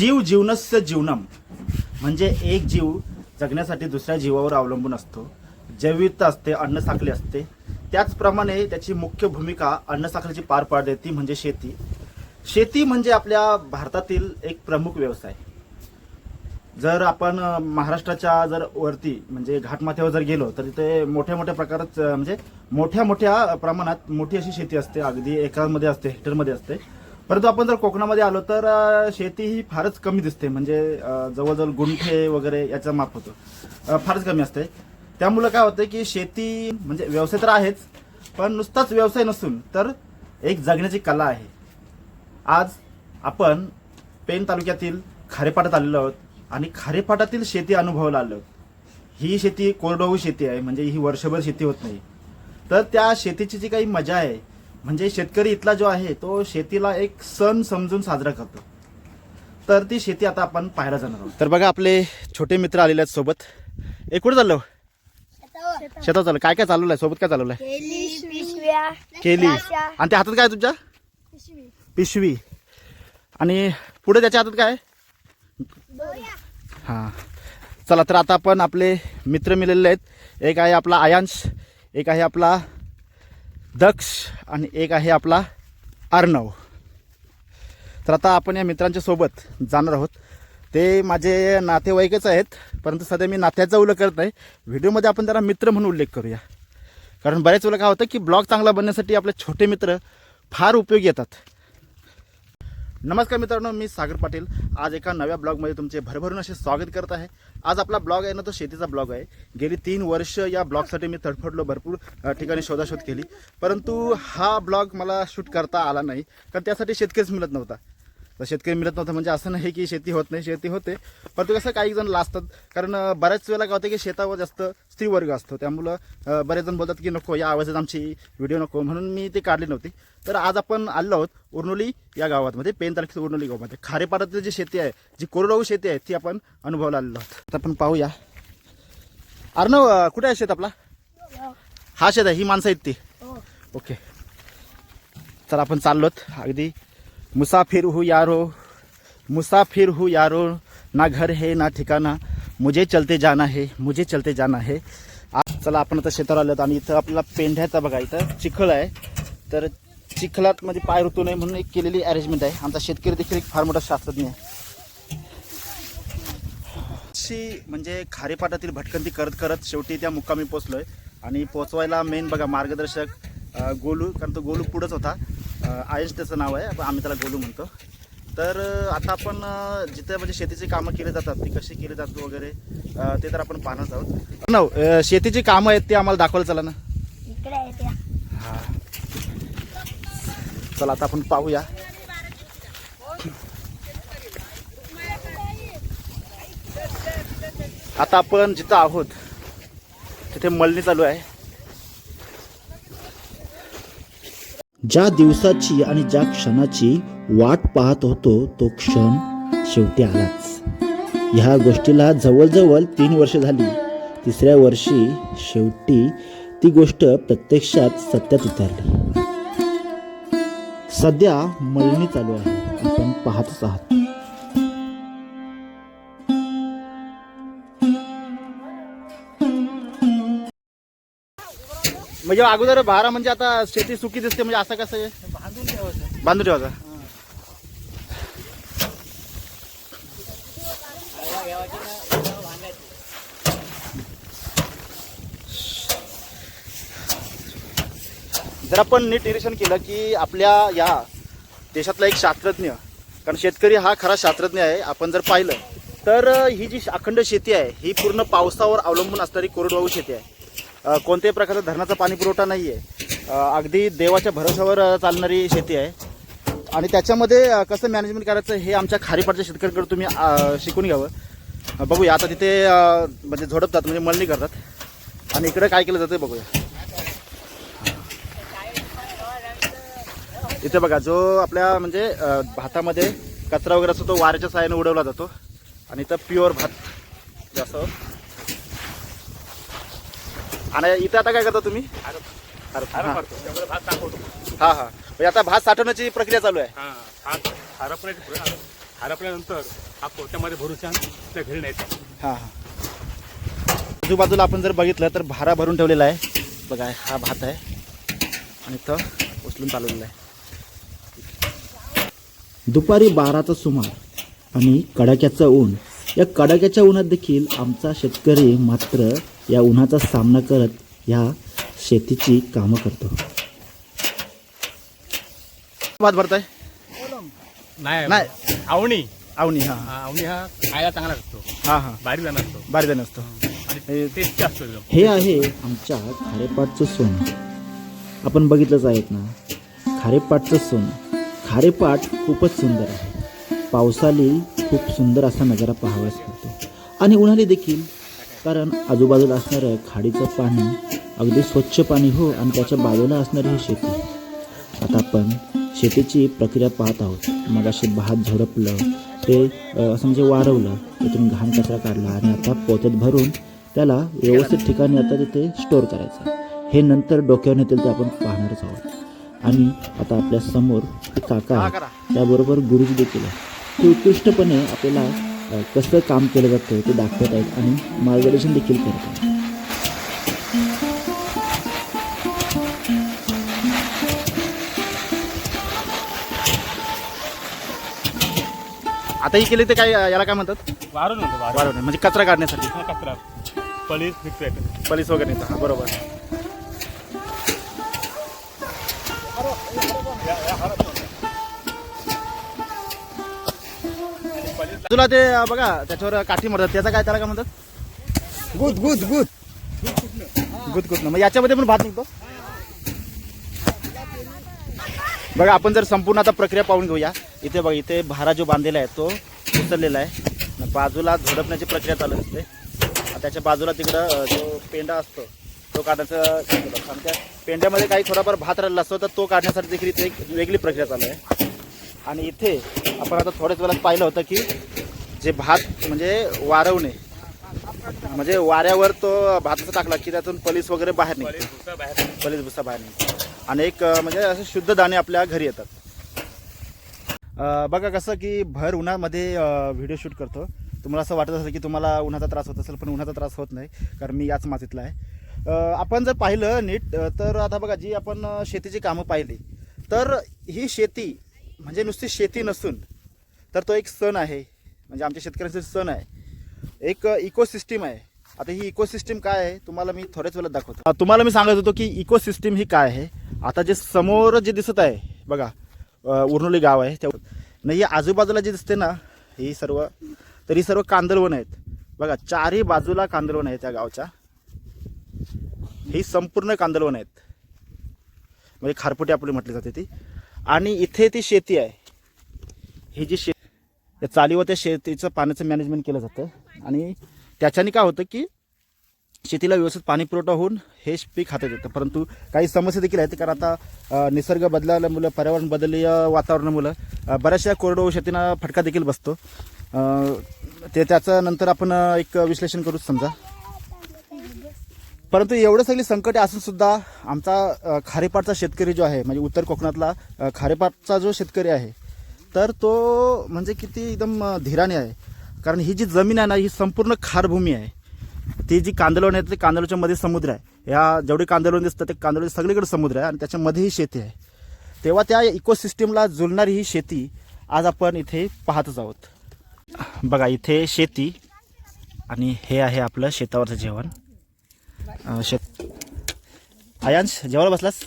जीव जीवनस्य जीवनम. म्हणजे एक जीव जगण्यासाठी दुसऱ्या जीवावर अवलंबून असतो. जैविकता असते अन्नसाखळी असते. त्याचप्रमाणे त्याची मुख्य भूमिका अन्नसाखळीची पार पाडते ती म्हणजे शेती. शेती म्हणजे आपल्या भारतातील एक प्रमुख व्यवसाय. जर आपण महाराष्ट्राच्या जर वरती म्हणजे घाटमाथ्यावर जर गेलो तर तिथे मोठ्या मोठ्या प्रकारात म्हणजे मोठ्या मोठ्या प्रमाणात मोठी अशी शेती असते. अगदी एकामध्ये असते हेक्टरमध्ये असते. परंतु आपण जर कोकणामध्ये आलो तर शेती ही फारच कमी दिसते. म्हणजे जवळजवळ गुंठे वगैरे याचा माप होतो. फारच कमी असते. त्यामुळं काय होतं की शेती म्हणजे व्यवसाय तर आहेच पण नुसताच व्यवसाय नसून तर एक जगण्याची कला आहे. आज आपण पेन तालुक्यातील खारेपाटात आलेलो आहोत आणि खारेपाटातील शेती अनुभवायला आलो आहोत. ही शेती कोरडवाहू शेती आहे म्हणजे ही वर्षभर शेती होत नाही. तर त्या शेतीची जी काही मजा आहे म्हणजे शेतकरी इथला जो आहे तो शेतीला एक सण समजून साजरा करतो. तर ती शेती आता आपण पाहायला जाणार आहोत. तर बघा आपले छोटे मित्र आलेले आहेत सोबत. एक कुठे चाललो? शेतात चाललं. काय काय चालवलं आहे सोबत काय चालवलं आहे केली. आणि त्या हातात काय आहे तुमच्या? पिशवी. आणि पुढे त्याच्या हातात काय? हां. चला तर आता आपण आपले मित्र मिळालेले आहेत. एक आहे आपला आयांश एक आहे आपला दक्ष आणि एक आहे आपला अर्णव. तर आता आपण या मित्रांच्या सोबत जाणार आहोत. ते माझे नातेवाईकच आहेत परंतु सध्या मी नात्याचा उल्लेख करत नाही. व्हिडिओमध्ये आपण त्याला मित्र म्हणून उल्लेख करूया. कारण बऱ्याच वेळेला काय होतं की ब्लॉग चांगला बनण्यासाठी आपले छोटे मित्र फार उपयोगी येतात. नमस्कार मित्रांनो मी सागर पाटील. आज एका नव्या ब्लॉगमध्ये तुमचे भरभरून असे स्वागत करत आहे. आज आपला ब्लॉग आहे ना तो शेतीचा ब्लॉग आहे. गेली तीन वर्ष या ब्लॉगसाठी मी तडफडलो भरपूर ठिकाणी शोधाशोध केली. परंतु हा ब्लॉग मला शूट करता आला नाही कारण त्यासाठी शेतकरीच मिळत नव्हता. तर शेतकरी मिळत नव्हतं म्हणजे असं नाही की शेती होत नाही शेती होते. परंतु कसं काही जण लाजतात कारण बऱ्याच वेळेला काय होतं की शेतावर जास्त स्त्रीवर्ग असतो. त्यामुळं बरेच जण बोलतात की नको या आवाजात आमची व्हिडिओ नको. म्हणून मी ती काढली नव्हती. तर आज आपण आलो आहोत उर्नोली या गावात म्हणजे पेन तालुक्यात उर्नोली गावामध्ये. खारेपाटातील जी शेती आहे जी कोरडवाहू शेती आहे ती आपण अनुभवायला आलेलो आहोत. तर आपण पाहूया. अर्णव कुठे आहे शेत आपला? हा शेत आहे ही माणसं आहेत ती. हो. ओके. तर आपण चाललोत अगदी मुसाफिर हूँ यारो मुसाफिर हूँ यारो ना घर है ना ठिकाणा मुझे चलते जाना है मुझे चलते जाना है. आज चला आपण आता शेतावर आलोत आणि इथं आपल्याला पेंढ्याचा बघा इथं चिखल आहे. तर चिखलात मध्ये पाय ऋतू नये म्हणून एक केलेली अरेंजमेंट आहे. आमचा शेतकरी देखील एक फार मोठा शास्त्रज्ञ आहे. अशी म्हणजे खारेपाटातील भटकंती करत करत शेवटी त्या मुक्कामी पोचलोय आणि पोचवायला मेन बघा मार्गदर्शक गोलू कारण तो गोलू पुढंच होता. अ, त्याचं नाव आहे. पण आम्ही त्याला गोलू म्हणतो. तर आता आपण जिथे म्हणजे शेतीची कामं केली जातात ती कशी केली जातात वगैरे ते तर आपण पाहणार आहोत. नव शेतीची कामं आहेत ते आम्हाला दाखवायला चला ना इकडे आहे त्या हा चला आता आपण पाहूया. आता आपण जिथं आहोत तिथे मळणी चालू आहे. ज्या दिवसाची आणि ज्या क्षणाची वाट पाहत होतो तो क्षण शेवटी आलाच. ह्या गोष्टीला जवळजवळ तीन वर्ष झाली. तिसऱ्या वर्षी शेवटी ती गोष्ट प्रत्यक्षात सत्यात उतरली. सध्या मळणी चालू आहे. आपण पाहतच आहात. म्हणजे अगोदर भारा म्हणजे आता शेती सुकी दिसते म्हणजे असं कसं आहे? बांधून ठेवायचं. बांधून ठेवायचं जर आपण नीट निरीक्षण केलं की आपल्या या देशातला एक शास्त्रज्ञ कारण शेतकरी हा खरा शास्त्रज्ञ आहे आपण जर पाहिलं तर ही जी अखंड शेती आहे ही पूर्ण पावसावर अवलंबून असणारी कोरडवाहू शेती आहे. कोणत्याही प्रकारचा धरणाचा पाणी पुरवठा नाही आहे अगदी देवाच्या भरोशावर चालणारी शेती आहे. आणि त्याच्यामध्ये कसं मॅनेजमेंट करायचं हे आमच्या खारीपाडच्या शेतकऱ्यांकडे तुम्ही शिकून घ्यावं. बघूया. आता तिथे म्हणजे झोडपतात म्हणजे मळणी करतात. आणि इकडं काय केलं जातं बघूया. इथे बघा जो आपल्या म्हणजे भातामध्ये कचरा वगैरे असतो तो वाऱ्याच्या साहाय्याने उडवला जातो. आणि इथं प्युअर भात जसं आणि इथं आता काय करता तुम्ही? हा. हा म्हणजे आता भात साठवण्याची प्रक्रिया चालू आहे. हा, हरपण्याची हरपल्यानंतर हा पोत्यामध्ये भरून छान त्या घरी न्यायचा. हां हां. आजूबाजूला आपण जर बघितलं तर भारा भरून ठेवलेला आहे. बघा हा भात आहे. आणि इथं उचलून चालवलेला आहे. दुपारी बाराचा सुमार आणि कडाक्याचं ऊन. या कडाक्याच्या उन्हात देखील आमचा शेतकरी मात्र या उन्हाचा सामना करत या शेतीची कामं करतो. भात भरताय? नाही नाही. आवणी. आवनी हां. हा, आवणी हा खायला चांगला असतो हां हां. बारीक जाणार असतो. नसतो आणि टेस्टी असतो एकदम. हे आहे आमच्या खारेपाटचं सोनं. आपण बघितलंच आहेत ना खारेपाटचं सोनं. खारेपाट खूपच सुंदर आहे. पावसाली खूप सुंदर असा नजारा पाहावाच मिळतो. आणि उन्हाळी देखील कारण आजूबाजूला असणारं खाडीचं पाणी अगदी स्वच्छ पाणी हो आणि त्याच्या बाजूला असणारी ही शेती. आता आपण शेतीची प्रक्रिया पाहत आहोत. मग असे भात झडपलं ते असं म्हणजे वारवलं त्यातून घाण कचरा काढला आणि आता पोत्यात भरून त्याला व्यवस्थित ठिकाणी आता तिथे स्टोअर करायचं हे नंतर डोक्यावर नेतील ते आपण पाहणारच आहोत. आणि आता आपल्यासमोर काका हा, आहेत. करा. त्याबरोबर गुरुजी देखील आहे. ते उत्कृष्टपणे आपल्याला कसं काम केलं जातं ते दाखवत आहेत आणि मार्गदर्शन देखील करत आहेत. आता ही केली ते काय याला काय म्हणतात? वारून म्हणतो वारून. म्हणजे कचरा काढण्यासाठी. हा कचरा. याकडे पलीस वगैरे हां बरोबर. तुला ते बघा त्याच्यावर काठी मारतात. त्याचा काय त्याला काय म्हणतात? गुद गुद गुद. गुद गुद मग याच्यामध्ये पण भात निघतो? बघा आपण जर संपूर्ण आता प्रक्रिया पाहून घेऊया. इथे बघा इथे भारा जो बांधलेला आहे तो उचललेला आहे. बाजूला झोडपण्याची प्रक्रिया चालू असते. त्याच्या बाजूला तिकडं जो पेंडा असतो तो काढण्याचं त्या पेंड्यामध्ये काही थोडाफार भात राहिला असतो तर तो काढण्यासाठी देखील इथे एक वेगळी प्रक्रिया चालू आहे. आणि इथे आपण आता थोड्याच वेळात पाहिलं होतं की जे भात म्हणजे वारवणे. म्हणजे वाऱ्यावर तो भाताचा टाकला की त्यातून पलीस वगैरे बाहेर निघतो. पलीस भुसा बाहेर निघतो. आणि एक म्हणजे असे शुद्ध दाणे आपल्या घरी येतात. बघा कसं की भर उन्हामध्ये व्हिडिओ शूट करतो. तुम्हाला असं वाटत असेल की तुम्हाला उन्हाचा त्रास होत असेल पण उन्हाचा त्रास होत नाही कारण मी याच मातीतला आहे. आपण जर पाहिलं नीट तर आता बघा जी आपण शेतीची कामं पाहिली तर ही शेती म्हणजे नुसती शेती नसून तर तो एक सण आहे. म्हणजे आमच्या शेतकऱ्यांचा सण आहे. एक इकोसिस्टीम आहे. आता ही इकोसिस्टीम काय आहे तुम्हाला मी थोड्याच वेळात दाखवतो. तुम्हाला मी सांगत होतो की इकोसिस्टीम ही काय आहे. आता जे समोर जे दिसत आहे बघा उर्नोली गाव आहे त्या नाही आजूबाजूला जे दिसते ना ही सर्व तर ही सर्व कांदळवन आहेत. बघा चारही बाजूला कांदळवन आहे त्या गावच्या. ही संपूर्ण कांदळवन आहेत. म्हणजे खारपुटी आपली म्हटली जाते ती. आणि इथे ती शेती आहे. ही जी शे या चालीवर त्या शेतीचं पाण्याचं मॅनेजमेंट केलं जातं. आणि त्याच्याने काय होतं की शेतीला व्यवस्थित पाणी पुरवठा होऊन हे पीक हातात येतं. परंतु काही समस्या देखील आहेत कारण आता निसर्ग बदलाल्यामुळं पर्यावरण बदललेल्या वातावरणामुळं बऱ्याचशा कोरडवाहू शेतींना फटका देखील बसतो. ते त्याचं नंतर आपण एक विश्लेषण करूच समजा. परंतु एवढं सगळी संकटे असून सुद्धा आमचा खारेपाटचा शेतकरी जो आहे म्हणजे उत्तर कोकणातला खारेपाटचा जो शेतकरी आहे तर तो म्हणजे किती एकदम धीराने आहे. कारण ही जी जमीन आहे ना ही संपूर्ण खारभूमी आहे. ती जी कांदळवण आहे ते कांदळच्या मध्ये समुद्र आहे. या जेवढे कांदळवण दिसतं ते कांदळवण सगळीकडे समुद्र आहे आणि त्याच्यामध्ये ही शेती आहे. तेव्हा त्या इकोसिस्टीमला जुळणारी ही शेती आज आपण इथे पाहतच आहोत. बघा इथे शेती आणि हे आहे आपलं शेतावरचं जेवण. शेत आयांश जेवायला बसलास?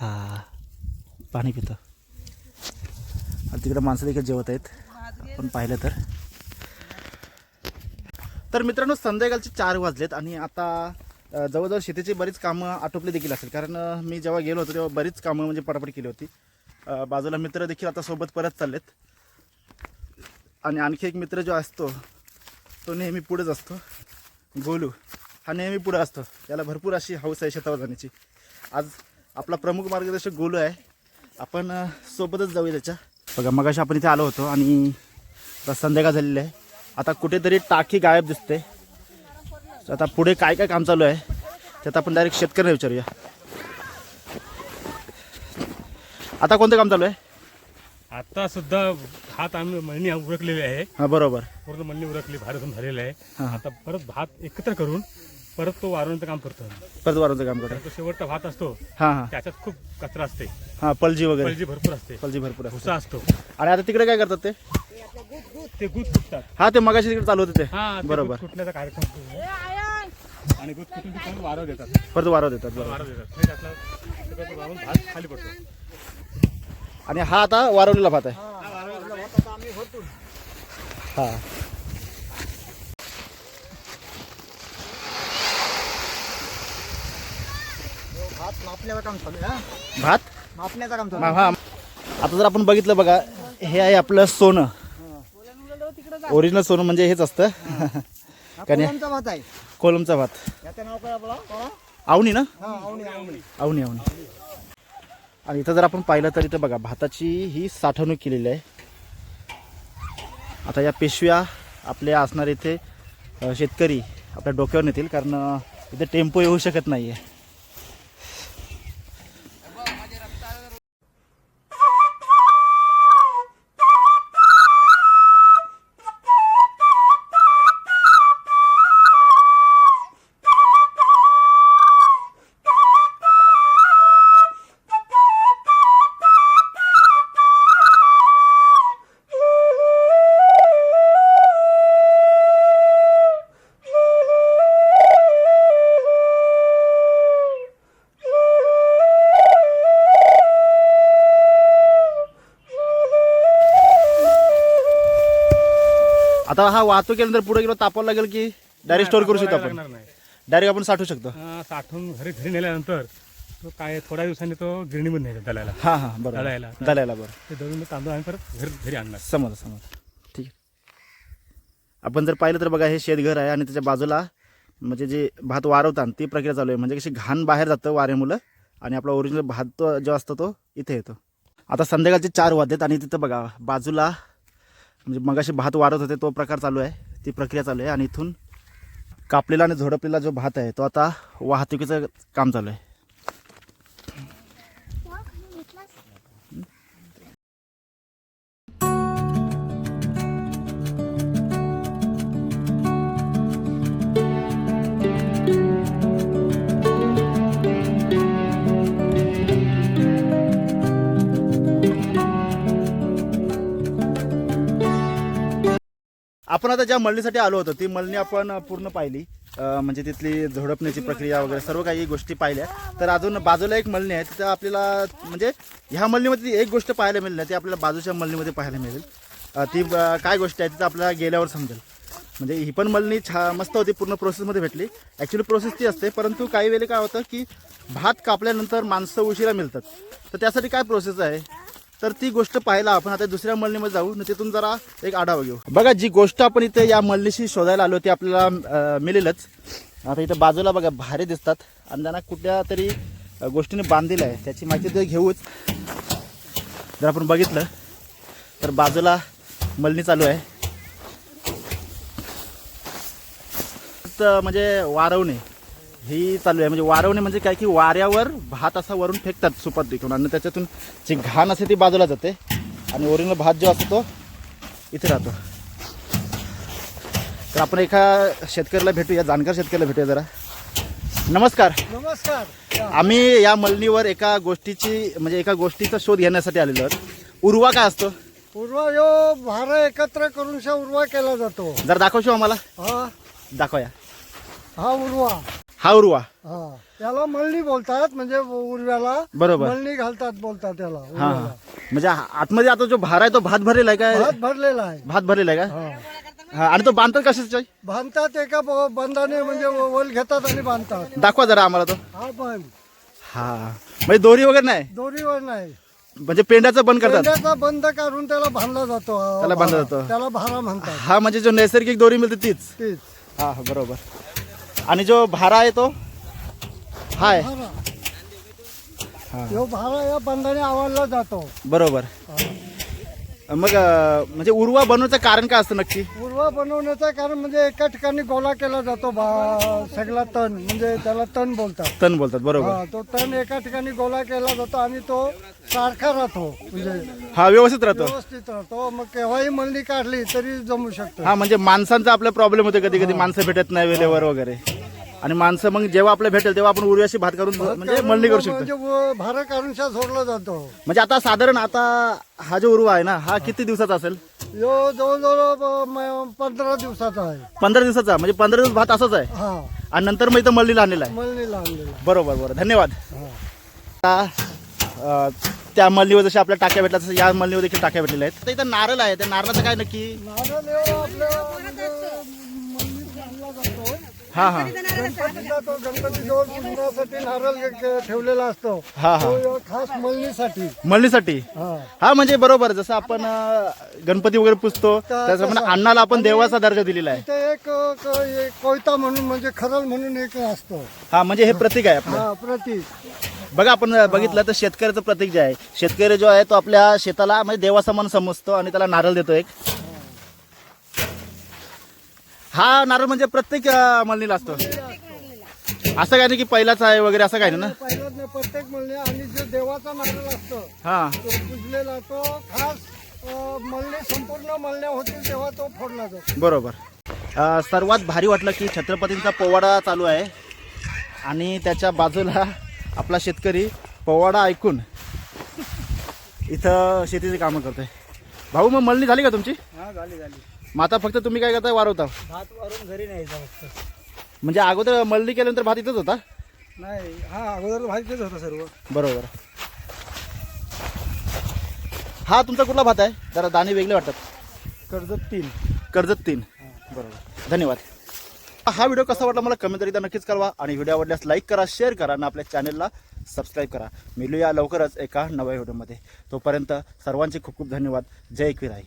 हां पाणी पितो. आणि तिकडे माणसं देखील जेवत आहेत. आपण पाहिलं तर. तर मित्रांनो संध्याकाळचे चार वाजलेत आणि आता जवळजवळ शेतीची बरीच कामं आटोपली देखील असेल कारण मी जेव्हा गेलो होतो तेव्हा बरीच कामं म्हणजे पटापट केली होती. बाजूला मित्र देखील आता सोबत परत चाललेत. आणि आणखी एक मित्र जो असतो तो नेहमी पुढेच असतो. गोलू. हा नेहमी पुढं असतो. याला भरपूर अशी हौस आहे शेतावर जाण्याची आज आपला प्रमुख मार्गदर्शक गोलू आहे. आपण सोबतच जाऊया त्याच्या. बघा मगाशी आपण इथे आलो होतो आणि संध्याकाळ झालेली आहे. आता कुठेतरी टाकी गायब दिसते. आता पुढे काय काय काम चालू आहे त्यात आपण डायरेक्ट शेतकऱ्यांना विचारूया. आता कोणतं काम चालू आहे? आता सुद्धा भात आम्ही मळणी उरकलेली आहे. हा बरोबर. पूर्ण मळणी उरकली भात झालेलं आहे. आता परत भात एकत्र करून परत तो वारवण्याचं काम करतो. परत वाराचं काम करतो. तो शेवटचा भात असतो हा हा. त्याच्यात खूप कचरा असते. हा पलजी वगैरे. पलजी भरपूर असते. पलजी भरपूर असते. भुसा असतो. आणि आता तिकडे काय करतात ते? ते गुद फुटतात. हा ते मगाशी तिकडे चालू होते ते. हा बरोबर. फुटण्याचा कार्यक्रम असतो. आणि गुद फुटून ते परत वारव देतात. परत वारव देतात बरोबर. वारव देतात. हे त्यातला सगळं तो वारून भात खाली पडतो. आणि हा आता वारवलेला भात आहे. हा. भात मापल्याचं काम चालू आहे हा. भात? मापण्याचं काम चालू मा- हा. आता जर आपण बघितलं बघा हे आहे आपलं सोनं. ओरिजिनल सोनं म्हणजे हेच असतं. भात आहे. कोलमचा भात. याचं नाव काय आपला? कोणा? आवनी ना? हा आवणी आवणी. आवनी आवनी आणि इथं जर आपण पाहिलं तर इथं बघा भाताची ही साठवणूक केलेली आहे. आता या पिशव्या आपल्या असणार इथे अ, शेतकरी आपल्या डोक्यावर नेतील कारण अ, इथे टेम्पो येऊ शकत नाही आहे आता हा वाहतूक केल्यानंतर पुढे गेलो तापवायला लागेल की डायरेक्ट स्टोर करू शकतो आपण? लागणार नाही डायरेक्ट आपण साठवू शकतो. साठवून घरी घरी नेल्यानंतर तो काय थोड्या दिवसांनी तो गिरणीमध्ये न्यायचा दलायला. हा हा बरोबर. दळायला. दलायला बरं ते दळून तांदूळ आम्ही परत घरी घरी आणणार. समज समज ठीक आहे. आपण जर पाहिलं तर बघा हे शेतघर आहे आणि त्याच्या बाजूला म्हणजे जे भात वारवतात ती प्रक्रिया चालू आहे. म्हणजे कशी घाण बाहेर जातं वाऱ्यामुळं आणि आपला ओरिजिनल भात तो जो असतो तो इथे येतो. आता संध्याकाळचे चार वाजलेत आणि तिथं बघा बाजूला म्हणजे मगाशी भात वाढत होते तो प्रकार चालू आहे. ती प्रक्रिया चालू आहे आणि इथून कापलेला आणि झोडपलेला जो भात आहे तो आता वाहतुकीचं काम चालू आहे. आपण आता ज्या मळणीसाठी आलो होतो ती मळणी आपण पूर्ण पाहिली. म्हणजे तिथली झोडपण्याची प्रक्रिया वगैरे सर्व काही गोष्टी पाहिल्या. तर अजून बाजूला एक मळणी आहे तिथं आपल्याला म्हणजे ह्या मळणीमध्ये ती एक गोष्ट पाहायला मिळेल ना ती आपल्याला बाजूच्या मळणीमध्ये पाहायला मिळेल. ती काय गोष्ट आहे तिथं आपल्याला गेल्यावर समजेल. म्हणजे ही पण मळणी छा मस्त होती पूर्ण प्रोसेसमध्ये भेटली. ॲक्च्युली प्रोसेस ती असते परंतु काही वेळी काय होतं की भात कापल्यानंतर माणसं उशिरा मिळतात. तर त्यासाठी काय प्रोसेस आहे? तर ती गोष्ट पाहायला आपण आता दुसऱ्या मळणीमध्ये जाऊ. आणि तिथून जरा एक आढावा घेऊ. बघा जी गोष्ट आपण इथे या मळणीशी शोधायला आलो ती आपल्याला मिळेलच. आता इथं बाजूला बघा भारे दिसतात. आणि त्यांना कुठल्या तरी गोष्टीने बांधलेलं आहे. त्याची माहिती ते घेऊच. जर आपण बघितलं तर बाजूला मळणी चालू आहे. तर म्हणजे वारवणे. ही चालू आहे. म्हणजे वारवणे म्हणजे काय की वाऱ्यावर भात असा वरून फेकतात सुपात विकून आणि त्याच्यातून जी घाण असते ती बाजूला जाते. आणि ओरिजिनल भात जो असतो तो इथे राहतो. तर आपण एका शेतकऱ्याला भेटूया जाणकार शेतकऱ्याला भेटूया जरा. नमस्कार. नमस्कार. आम्ही या मळणीवर एका गोष्टीची म्हणजे एका गोष्टीचा शोध घेण्यासाठी आलेलो आहोत. उर्वा काय असतो? उर्वा यो भार एकत्र करून उर्वा केला जातो. जरा दाखवशो आम्हाला? हा. दाखवया. हा उर्वा. हा उर्वा. हा. त्याला मळणी बोलतात म्हणजे उर्व्याला बरोबर. मळणी घालतात बोलतात त्याला हा उर्व्याला. हा. म्हणजे हा- आतमध्ये आता जो भार आहे तो भात भरलेला आहे काय? भात भरलेला आहे. भात भरलेला आहे का? हा. हा आणि तो बांधतात कशाचा बांधतात एका ब- बंधाने म्हणजे वल घेतात आणि बांधतात. दाखवा जरा आम्हाला तो. हा पण. हा. म्हणजे दोरी वगैरे नाही? दोरीवर नाही. म्हणजे पेंड्याचं बंद करतात? पेंड्याचा बंद काढून त्याला बांधला जातो. हा त्याला बांधला भारा. जातो. त्याला भारा म्हणतात. हा म्हणजे जो नैसर्गिक दोरी मिळते तीच? तीच. हा हा, बरोबर. आणि जो भारा आहे तो? हाय. भारा हा. ह्यो भारा या बंधाने आवडला जातो. बरोबर. मग अं, म्हणजे उर्वा बनवण्याचं कारण काय असतं नक्की? उर्वा बनवण्याचं कारण म्हणजे एका ठिकाणी गोळा केला जातो बा सगळा तण म्हणजे त्याला तण बोलतात. तण बोलतात बरोबर. हा तो तण एका ठिकाणी गोळा केला जातो आणि तो सारखा राहतो म्हणजे हा व्यवस्थित राहतो. व्यवस्थित राहतो. मग केव्हाही मळणी काढली तरी जमू शकतो. हा म्हणजे माणसांचा आपला प्रॉब्लेम होतो कधी कधी माणसं भेटत नाही वेळेवर वगैरे. आणि माणसं मग जेव्हा आपल्या भेटेल तेव्हा आपण उर्व्याशी भात करून म्हणजे मळणी करू शकतो. म्हणजे भार सोडला जातो. म्हणजे आता साधारण आता हा जो उर्वा आहे ना हा किती दिवसाचा असेल? यो जवळजवळ पंधरा दिवसाचा आहे. पंधरा दिवसाचा म्हणजे पंधरा दिवस भात असाच आहे? हा. आणि नंतर मग इथं मळणीला आणलेला आहे? मळणीला आणलेला बरोबर बरोबर. धन्यवाद. आता, त्या मळणीवर जशा आपल्या टाक्या भेटल्या तसं या मळणीवर देखील टाक्या भेटलेल्या आहेत. आता इथं नारळ आहे त्या नारळाचं काय नक्की? नारळ आपल्या म्हणजे मळणीत आणला जातो हा हा. गणपतीला तो गणपती जवळ पूजण्यासाठी नारळ ग- ग- ठेवलेला असतो. हा हा. तो यो खास मळणीसाठी. मळणीसाठी? हा. हा म्हणजे बरोबर. जसं आपण अं, गणपती वगैरे पुजतो त्याच्याप्रमाणे अन्नाला आपण देवाचा दर्जा दिलेला आहे. इथे एक क- एक कोयता म्हणून म्हणजे खरल म्हणून एक असतो. हा म्हणजे हे प्रतीक आहे आपलं. हा प्रतीक. बघा आपण बघितलं तर शेतकऱ्याचं प्रतीक जे आहे. शेतकरी जो आहे तो आपल्या शेताला म्हणजे देवासमान समजतो आणि त्याला नारळ देतो एक. हा नारळ म्हणजे प्रत्येक अं, मळणीला असतो. असं काय नाही की पहिलाच आहे वगैरे असं काय नाही ना? नाही प्रत्येक मळणी आणि जो देवाचा नारळ असतो हा. तो पुजलेला तो खास अ, मळणी संपूर्ण मळण्या होतील तेव्हा तो फोडला जातो. बरोबर. अं, सर्वात भारी वाटलं की छत्रपतींचा पोवाडा चालू आहे. आणि त्याच्या बाजूला आपला शेतकरी पोवाडा ऐकून इथं शेतीची कामं करतोय. भाऊ मग मळणी झाली का तुमची? हा झाली झाली. मग आता फक्त तुम्ही काय करताय वारवता? भात वारून घरी न्यायचा फक्त. म्हणजे अगोदर मळणी केल्यानंतर भात इथंच होता? नाही हा अगोदर भाजीच होता सर्व. बरोबर. हा तुमचा कुठला भात आहे? जरा दाणे वेगळे वाटतात. कर्जत तीन. कर्जत तीन. बरोबर. धन्यवाद. हा व्हिडिओ कसा वाटला मला कमेंट एकदा नक्कीच कळवा आणि व्हिडिओ आवडल्यास लाईक करा शेअर करा आणि आपल्या चॅनलला सबस्क्राईब करा. मिळूया लवकरच एका नव्या व्हिडिओमध्ये. तोपर्यंत सर्वांचे खूप खूप धन्यवाद. जय क्विराई.